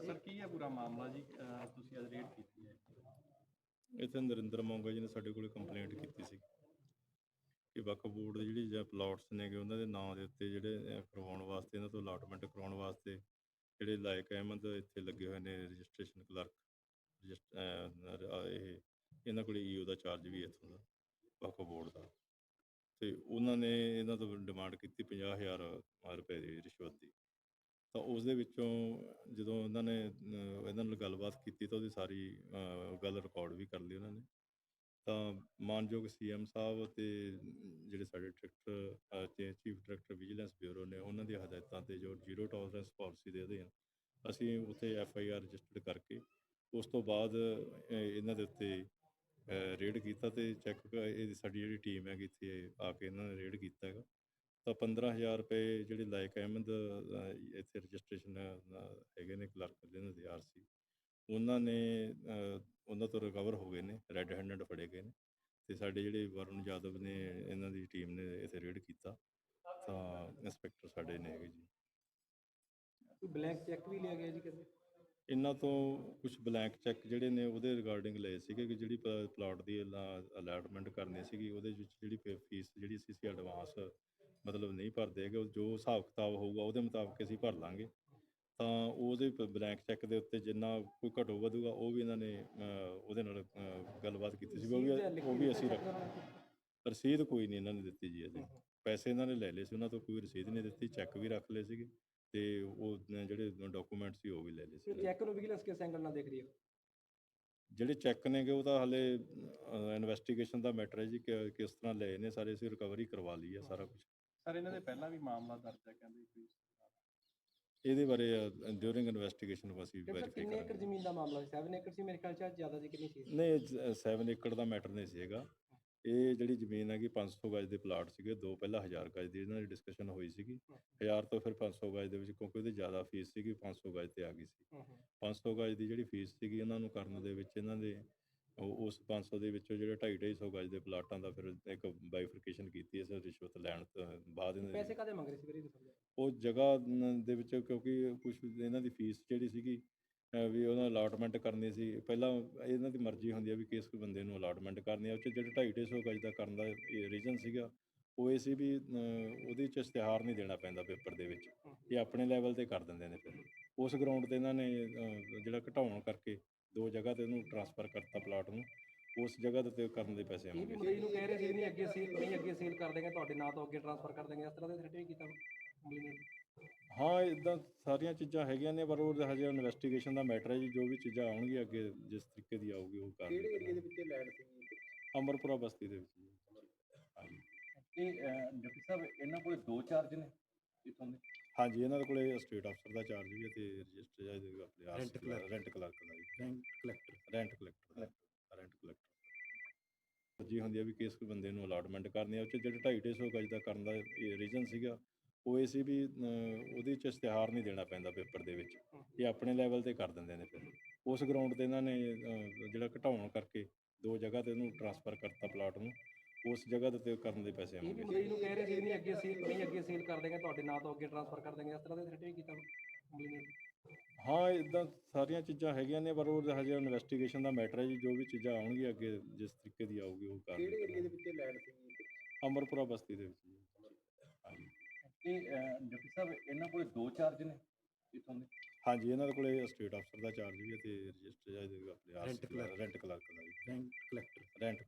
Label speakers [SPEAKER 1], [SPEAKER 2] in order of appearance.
[SPEAKER 1] Sir ਕੀ ਹੈ ਪੂਰਾ ਮਾਮਲਾ ਜੀ ਅਹ ਤੁਸੀਂ ਅੱਜ ਰੇਡ ਕੀਤੀ ਹੈ?
[SPEAKER 2] ਇੱਥੇ ਨਰਿੰਦਰ ਮੋਂਗਾ ਜੀ ਨੇ ਸਾਡੇ ਕੋਲੇ ਕੰਪਲੇਂਟ ਕੀਤੀ ਸੀ ਕਿ ਵਕਫ ਬੋਰਡ ਦੇ ਜਿਹੜੀ ਜਾਂ ਪਲਾਟਸ ਨੇਗੇ ਉਹਨਾਂ ਦੇ ਨਾਂ ਦੇ ਉੱਤੇ ਜਿਹੜੇ ਅਹ, ਕਰਵਾਉਣ ਵਾਸਤੇ ਇਹਨਾਂ ਤੋਂ ਅਲਾਟਮੈਂਟ ਕਰਾਉਣ ਵਾਸਤੇ ਜਿਹੜੇ ਲਾਇਕ ਅਹਿਮਦ ਇੱਥੇ ਲੱਗੇ ਹੋਏ ਨੇ ਰਜਿਸਟ੍ਰੇਸ਼ਨ ਕਲਰਕ ਇਹ ਇਹਨਾਂ ਕੋਲੇ ਈਓ ਦਾ ਚਾਰਜ ਵੀ ਹੈ ਇੱਥੋਂ ਦਾ ਵਕਫ ਬੋਰਡ ਦਾ। ਤੇ ਉਹਨਾਂ ਨੇ ਇਹਨਾਂ ਤੋਂ ਡਿਮਾਂਡ ਕੀਤੀ 50000 ਰੁਪਏ ਦੀ ਰਿਸ਼ਵਤ ਦੀ। ਤਾਂ ਉਸ ਦੇ ਵਿੱਚੋਂ ਜਦੋਂ ਇਹਨਾਂ ਨੇ ਇਹਨਾਂ ਨਾਲ ਗੱਲਬਾਤ ਕੀਤੀ ਤਾਂ ਉਹਦੀ ਸਾਰੀ ਗੱਲ ਰਿਕਾਰਡ ਵੀ ਕਰ ਲਈ ਉਹਨਾਂ ਨੇ। ਤਾਂ ਮਾਨਯੋਗ ਸੀਐਮ ਸਾਹਿਬ ਤੇ ਜਿਹੜੇ ਸਾਡੇ ਡਾਇਰੈਕਟਰ ਤੇ ਚੀਫ ਡਾਇਰੈਕਟਰ ਵਿਜੀਲੈਂਸ ਬਿਊਰੋ ਨੇ, ਉਹਨਾਂ ਦੀ ਹਦਾਇਤਾਂ ਤੇ ਜੋ ਜ਼ੀਰੋ ਟੋਲਰੈਂਸ ਪਾਲਿਸੀ ਦੇ ਅਧੀਨ ਅਸੀਂ ਉੱਥੇ ਐਫ ਆਈ ਆਰ ਰਜਿਸਟਰਡ ਕਰਕੇ ਉਸ ਤੋਂ ਬਾਅਦ ਇਹਨਾਂ ਦੇ ਉੱਤੇ ਰੇਡ ਕੀਤਾ ਤੇ ਚੈੱਕ ਇਹਦੀ ਸਾਡੀ ਜਿਹੜੀ ਟੀਮ ਹੈਗੀ ਇੱਥੇ ਆ ਕੇ ਇਹਨਾਂ ਨੇ ਰੇਡ ਕੀਤਾ ਹੈਗਾ। ਤਾਂ 15000 ਰੁਪਏ ਜਿਹੜੇ ਲਾਇਕ ਅਹਿਮਦ ਅਹ, ਇੱਥੇ ਰਜਿਸਟ੍ਰੇਸ਼ਨ ਹੈਗੇ ਨੇ ਕਲਰਕ ਜਿਹਨਾਂ ਦੇ ਆਰਸੀ ਉਹਨਾਂ ਨੇ ਉਹਨਾਂ ਤੋਂ ਰਿਕਵਰ ਹੋ ਗਏ ਨੇ ਰੈੱਡ ਹੈਂਡਡ ਫੜੇ ਗਏ ਨੇ ਤੇ ਸਾਡੇ ਜਿਹੜੇ ਵਰੁਣ ਯਾਦਵ ਨੇ ਇਹਨਾਂ ਦੀ ਟੀਮ ਨੇ ਇੱਥੇ ਰੇਡ ਕੀਤਾ। ਤਾਂ ਇੰਸਪੈਕਟਰ ਸਾਡੇ ਨੇ ਹੈਗੇ ਜੀ।
[SPEAKER 3] ਬਲੈਂਕ ਚੈੱਕ ਵੀ ਲਿਆ ਗਿਆ ਜੀ ਕਦੇ
[SPEAKER 2] ਇਹਨਾਂ ਤੋਂ ਕੁਝ ਬਲੈਂਕ ਚੈੱਕ ਜਿਹੜੇ ਨੇ ਉਹਦੇ ਰਿਗਾਰਡਿੰਗ ਲਏ ਸੀਗੇ ਕਿ ਜਿਹੜੀ ਪਲਾਟ ਦੀ ਅਲਾਟਮੈਂਟ ਕਰਨੀ ਸੀਗੀ ਉਹਦੇ ਵਿੱਚ ਜਿਹੜੀ ਫੀਸ ਜਿਹੜੀ ਸੀ ਸੀ ਐਡਵਾਂਸ ਮਤਲਬ ਨਹੀਂ ਭਰਦੇ ਹੈਗੇ ਜੋ ਹਿਸਾਬ ਕਿਤਾਬ ਹੋਊਗਾ ਉਹਦੇ ਮੁਤਾਬਕ ਅਸੀਂ ਭਰ ਲਾਂਗੇ। ਤਾਂ ਉਹਦੇ ਬਲੈਂਕ ਚੈੱਕ ਦੇ ਉੱਤੇ ਜਿੰਨਾ ਕੋਈ ਘਟੋ ਵਧੂਗਾ ਉਹ ਵੀ ਇਹਨਾਂ ਨੇ ਉਹਦੇ ਨਾਲ ਗੱਲਬਾਤ ਕੀਤੀ ਸੀ ਉਹ ਵੀ ਉਹ ਵੀ ਅਸੀਂ ਰੱਖ ਰਸੀਦ ਕੋਈ ਨਹੀਂ ਇਹਨਾਂ ਨੇ ਦਿੱਤੀ ਜੀ ਅਜੇ। ਪੈਸੇ ਇਹਨਾਂ ਨੇ ਲੈ ਲਏ ਸੀ ਉਹਨਾਂ ਤੋਂ ਕੋਈ ਰਸੀਦ ਨਹੀਂ ਦਿੱਤੀ ਚੈੱਕ ਵੀ ਰੱਖ ਲਏ ਸੀਗੇ ਤੇ ਉਹ ਜਿਹੜੇ ਡਾਕੂਮੈਂਟ ਸੀ ਉਹ ਵੀ ਲੈ ਲਏ ਸੀ
[SPEAKER 3] ਚੈੱਕ ਨੂੰ ਵਿਜੀਲੈਂਸ ਕਿਸ ਐਂਗਲ ਨਾਲ ਦੇਖ ਰਹੀ ਹੈ?
[SPEAKER 2] ਜਿਹੜੇ ਚੈੱਕ ਨੇਗੇ ਉਹ ਤਾਂ ਹਲੇ ਇਨਵੈਸਟੀਗੇਸ਼ਨ ਦਾ ਮੈਟਰ ਹੈ ਜੀ ਕਿ ਕਿਸ ਤਰ੍ਹਾਂ ਲਏ ਨੇ ਸਾਰੇ ਅਸੀਂ ਰਿਕਵਰੀ ਕਰਵਾ ਲਈ ਹੈ ਸਾਰਾ ਕੁਝ
[SPEAKER 1] ਸਰ ਇਹਨਾਂ ਦੇ ਪਹਿਲਾਂ ਵੀ ਮਾਮਲਾ ਦਰਜ ਹੈ ਕਹਿੰਦੇ ਕੋਈ
[SPEAKER 2] ਇਹਦੇ ਬਾਰੇ ਡਿਊਰਿੰਗ ਇਨਵੈਸਟੀਗੇਸ਼ਨ ਅਸੀਂ ਵੈਰੀਫਾਈ
[SPEAKER 3] ਕਿੰਨੇ ਏਕੜ
[SPEAKER 2] ਕਰਾਂਗੇ।
[SPEAKER 3] ਜ਼ਮੀਨ ਦਾ ਮਾਮਲਾ ਸੀ? 7 ਏਕੜ ਸੀ ਮੇਰੇ ਖਿਆਲ ਚ ਅੱਜ ਜ਼ਿਆਦਾ ਸੀ ਕਿੰਨੀ ਸੀ?
[SPEAKER 2] ਨਹੀਂ 7 ਏਕੜ ਦਾ ਮੈਟਰ ਨਹੀਂ ਸੀਗਾ ਇਹ ਜਿਹੜੀ ਜ਼ਮੀਨ ਹੈਗੀ 500 ਗਜ ਦੇ ਪਲਾਟ ਸੀਗੇ। ਦੋ ਪਹਿਲਾਂ 1000 ਗਜ ਦੀ ਇਹਨਾਂ ਦੀ ਡਿਸਕਸ਼ਨ ਹੋਈ ਸੀਗੀ। 1000 ਤੋਂ ਫਿਰ 500 ਗਜ ਦੇ ਵਿੱਚ ਕਿਉਂਕਿ ਉਹਦੀ ਜ਼ਿਆਦਾ ਫੀਸ ਸੀਗੀ 500 ਗਜ ਤੇ ਆ ਗਈ ਸੀ। 500 ਗਜ ਦੀ ਜਿਹੜੀ ਫੀਸ ਸੀਗੀ ਇਹਨਾਂ ਨੂੰ ਕਰਨ ਦੇ ਵਿੱਚ ਇਹਨਾਂ ਦੇ ਉਹ- ਉਸ 500 ਦੇ ਵਿੱਚੋਂ ਜਿਹੜੇ 2.5 250 ਗਜ ਦੇ ਪਲਾਟਾਂ ਦਾ ਫਿਰ ਇੱਕ ਬਾਈਫਰਕੇਸ਼ਨ ਕੀਤੀ ਇਸ ਰਿਸ਼ਵਤ ਲੈਣ ਤੋਂ ਬਾਅਦ ਇਹਨਾਂ
[SPEAKER 3] ਪੈਸੇ ਕਾਦੇ ਮੰਗ ਰਹੇ ਸੀ ਵੀਰੇ ਦੱਸੋ
[SPEAKER 2] ਉਹ ਜਗ੍ਹਾ ਦੇ ਵਿੱਚ ਕਿਉਂਕਿ ਕੁਝ ਇਹਨਾਂ ਦੀ ਫੀਸ ਜਿਹੜੀ ਸੀਗੀ ਵੀ ਉਹਨਾਂ ਅਲਾਟਮੈਂਟ ਕਰਨੀ ਸੀ। ਪਹਿਲਾਂ ਇਹਨਾਂ ਦੀ ਮਰਜ਼ੀ ਹੁੰਦੀ ਹੈ ਵੀ ਕਿਸ ਬੰਦੇ ਨੂੰ ਅਲਾਟਮੈਂਟ ਕਰਨੀ ਹੈ ਉਹ 'ਚ ਜਿਹੜੇ 2.5 250 ਗਜ ਦਾ ਕਰਨ ਦਾ ਰੀਜ਼ਨ ਸੀਗਾ ਉਹ ਇਹ ਸੀ ਵੀ ਉਹਦੇ 'ਚ ਇਸ਼ਤਿਹਾਰ ਨਹੀਂ ਦੇਣਾ ਪੈਂਦਾ ਪੇਪਰ ਦੇ ਵਿੱਚ। ਇਹ ਆਪਣੇ ਲੈਵਲ ਤੇ ਕਰ ਦਿੰਦੇ ਨੇ ਫਿਰ। ਉਸ ਗਰਾਊਂਡ ਤੇ ਇਹਨਾਂ ਨੇ ਜਿਹੜਾ ਘਟਾਉਣ ਕਰਕੇ ਦੋ ਜਗ੍ਹਾ ਤੇ ਉਹਨੂੰ ਟਰਾਂਸਫਰ ਕਰਤਾ ਪਲਾਟ ਨੂੰ ਉਸ ਜਗ੍ਹਾ ਦੇ ਤੇ ਕਰਨ ਦੇ ਪੈਸੇ
[SPEAKER 3] ਇਹ ਵੀ
[SPEAKER 2] ਆਉਣਗੇ
[SPEAKER 3] ਨੂੰ ਕਹਿ ਰਹੇ ਸੀ ਨਹੀਂ ਅੱਗੇ ਸੀਲ ਨਹੀਂ ਅੱਗੇ ਸੀਲ ਕਰ ਦੇਗੇ ਤੁਹਾਡੇ ਨਾਂ ਤੋਂ ਅੱਗੇ ਟ੍ਰਾਂਸਫਰ ਕਰ ਦੇਗੇ ਇਸ ਤਰ੍ਹਾਂ ਦੇ ਥ੍ਰੈਟ ਵੀ ਕੀਤਾ ਨੇ।
[SPEAKER 2] ਹਾਂ ਇਦਾਂ ਸਾਰੀਆਂ ਚੀਜ਼ਾਂ ਹੈਗੀਆਂ ਨੇ ਪਰ ਉਹ ਹਜੇ ਇਨਵੈਸਟੀਗੇਸ਼ਨ ਦਾ ਮੈਟਰ ਹੈ ਜੀ ਜੋ ਵੀ ਚੀਜ਼ਾਂ ਆਉਣਗੀਆਂ ਅੱਗੇ ਜਿਸ ਤਰੀਕੇ ਦੀ ਆਊਗੀ ਉਹ ਕਰ
[SPEAKER 3] ਕਿਹੜੇ ਏਰੀਆ ਦੇ ਵਿੱਚ ਲੈਂਡ ਸੀ?
[SPEAKER 2] ਅਮਰਪੁਰਾ ਬਸਤੀ ਦੇ ਵਿੱਚ ਜੀ। ਹਾਂਜੀ।
[SPEAKER 1] ਇਹ ਡਿਪਟੀ ਸਾਹਿਬ ਇਹਨਾਂ ਕੋਲ ਦੋ ਚਾਰਜ ਨੇ ਇਥੋਂ ਦੇ?
[SPEAKER 2] ਹਾਂਜੀ ਇਹਨਾਂ ਦੇ ਕੋਲੇ ਸਟੇਟ ਅਫਸਰ ਦਾ ਚਾਰਜ ਵੀ ਹੈ ਤੇ ਰਜਿਸਟਰ ਜਾਇ ਦੇ ਆਪਣੇ
[SPEAKER 4] Rent
[SPEAKER 2] rent
[SPEAKER 4] clerk।
[SPEAKER 2] Rent clerk ਦਾ ਵੀ।
[SPEAKER 4] Bank collector
[SPEAKER 2] rent collector rent collector ਜੀ ਹੁੰਦੀ ਹੈ ਵੀ ਕਿਸ ਬੰਦੇ ਨੂੰ ਅਲਾਟਮੈਂਟ ਕਰਨੀ ਹੈ। ਉਹ 'ਚ ਜਿਹੜੇ 2.5 250 ਗਜ ਦਾ ਕਰਨ ਦਾ ਰੀਜ਼ਨ ਸੀਗਾ ਉਹ ਇਹ ਸੀ ਵੀ ਉਹਦੇ 'ਚ ਇਸ਼ਤਿਹਾਰ ਨਹੀਂ ਦੇਣਾ ਪੈਂਦਾ ਪੇਪਰ ਦੇ ਵਿੱਚ। ਇਹ ਆਪਣੇ ਲੈਵਲ ਤੇ ਕਰ ਦਿੰਦੇ ਨੇ ਫਿਰ। ਉਸ ਗਰਾਊਂਡ ਤੇ ਇਹਨਾਂ ਨੇ ਜਿਹੜਾ ਘਟਾਉਣ ਕਰਕੇ ਦੋ ਜਗ੍ਹਾ ਤੇ ਉਹਨੂੰ ਟਰਾਂਸਫਰ ਕਰਤਾ ਪਲਾਟ ਨੂੰ। ਉਸ ਜਗ੍ਹਾ ਦੇ ਤੇ ਕਰਨ ਦੇ ਪੈਸੇ
[SPEAKER 3] ਇਹ ਵੀ
[SPEAKER 2] ਆਉਣਗੇ।
[SPEAKER 3] ਮਰੀਜ਼ ਨੂੰ ਕਹਿ ਰਹੇ ਸੀ ਨਹੀਂ ਅੱਗੇ ਸੀਲ ਨਹੀਂ ਅੱਗੇ ਸੀਲ ਕਰ ਦੇਗੇ ਤੁਹਾਡੇ ਨਾਂ ਤੋਂ ਅੱਗੇ ਟ੍ਰਾਂਸਫਰ ਕਰ ਦੇਗੇ ਇਸ ਤਰ੍ਹਾਂ ਦੇ ਥ੍ਰੈਟ ਵੀ ਕੀਤਾ ਮਰੀਜ਼ ਨੇ
[SPEAKER 2] ਹਾਂ ਇਦਾਂ ਸਾਰੀਆਂ ਚੀਜ਼ਾਂ ਹੈਗੀਆਂ ਨੇ ਪਰ ਉਹ ਹਜੇ ਇਨਵੈਸਟੀਗੇਸ਼ਨ ਦਾ ਮੈਟਰ ਹੈ ਜੀ ਜੋ ਵੀ ਚੀਜ਼ਾਂ ਆਉਣਗੀਆਂ ਅੱਗੇ ਜਿਸ ਤਰੀਕੇ ਦੀ ਆਊਗੀ ਉਹ ਕਰ
[SPEAKER 3] ਕਿਹੜੇ ਏਰੀਆ ਦੇ ਵਿੱਚ ਲੈਂਡ ਸੀ
[SPEAKER 2] ਅਮਰਪੁਰਾ ਬਸਤੀ ਦੇ ਵਿੱਚ ਜੀ। ਹਾਂਜੀ
[SPEAKER 1] ਇਹ ਡਿਪਟੀ ਸਾਹਿਬ ਇਹਨਾਂ ਕੋਲ ਦੋ ਚਾਰਜ ਨੇ ਇਥੋਂ ਦੇ?
[SPEAKER 2] ਹਾਂਜੀ ਇਹਨਾਂ ਦੇ ਕੋਲੇ ਸਟੇਟ ਅਫਸਰ ਦਾ ਚਾਰਜ ਵੀ ਹੈ ਤੇ ਰਜਿਸਟਰ ਜਾਇ ਦੇ ਆਪਣੇ। ਰੈਂਟ ਕਲਰਕ ਦਾ ਵੀ
[SPEAKER 4] ਬੈਂਕ